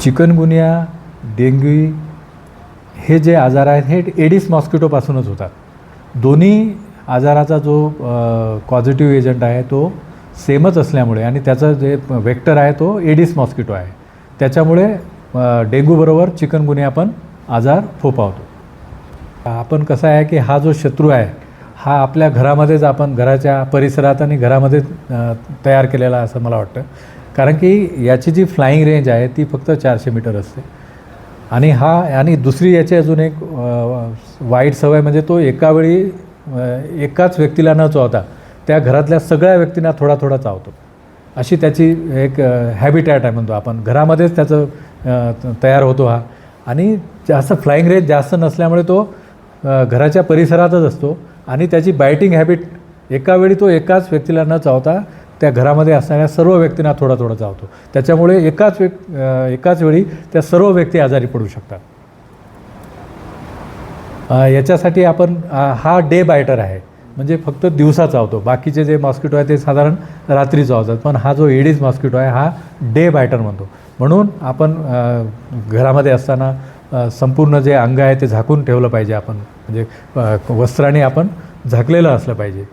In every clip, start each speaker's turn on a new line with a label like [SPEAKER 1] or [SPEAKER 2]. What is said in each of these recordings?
[SPEAKER 1] Chikungunya dengue हे जे आजार आहेत हे एडिस मॉस्किटोपासूनच होतात. दोन्ही आजाराचा जो पॉझिटिव्ह एजंट आहे तो सेमच असल्यामुळे आणि त्याचं जे वेक्टर आहे तो एडिस मॉस्किटो आहे. त्याच्यामुळे डेंग्यूबरोबर चिकनगुनिया पण आजार फोपावतो आपण कसं आहे की हा जो शत्रू आहे हा आपल्या घरामध्येच आपण घराच्या परिसरात आणि घरामध्ये तयार केलेला असं मला वाटतं. कारण की याची जी फ्लाईंग रेंज आहे ती फक्त चारशे मीटर असते. आणि हा आणि दुसरी याची अजून एक वाईट सवय म्हणजे तो एका वेळी एकाच व्यक्तीला न चावता त्या घरातल्या सगळ्या व्यक्तींना थोडा थोडा चावतो. अशी त्याची एक हॅबिटॅट आहे म्हणतो आपण. घरामध्येच त्याचं तयार होतो हा. आणि जास्त फ्लाईंग रेंज जास्त नसल्यामुळे तो घराच्या परिसरातच असतो. आणि त्याची बायटिंग हॅबिट एका वेळी तो एकाच व्यक्तीला न चावता त्या घरामध्ये असणाऱ्या सर्व व्यक्तींना थोडा थोडा चावतो त्याच्यामुळे एकाच व्यक् एकाच वेळी त्या सर्व व्यक्ती आजारी पडू शकतात. याच्यासाठी आपण हा डे बायटर आहे. म्हणजे फक्त दिवसा चावतो बाकीचे जे मॉस्किटो आहे ते साधारण रात्री चावतात पण हा जो एडीज मॉस्किटो आहे हा डे बायटर म्हणतो. म्हणून आपण घरामध्ये असताना संपूर्ण जे अंग आहे ते झाकून ठेवलं पाहिजे आपण. म्हणजे वस्त्राने आपण झाकलेलं असलं पाहिजे.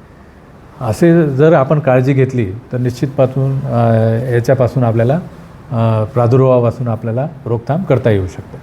[SPEAKER 1] असे जर आपण काळजी घेतली तर निश्चितपासून याच्यापासून आपल्याला प्रादुर्भावापासून आपल्याला रोकथाम करता येऊ शकतं.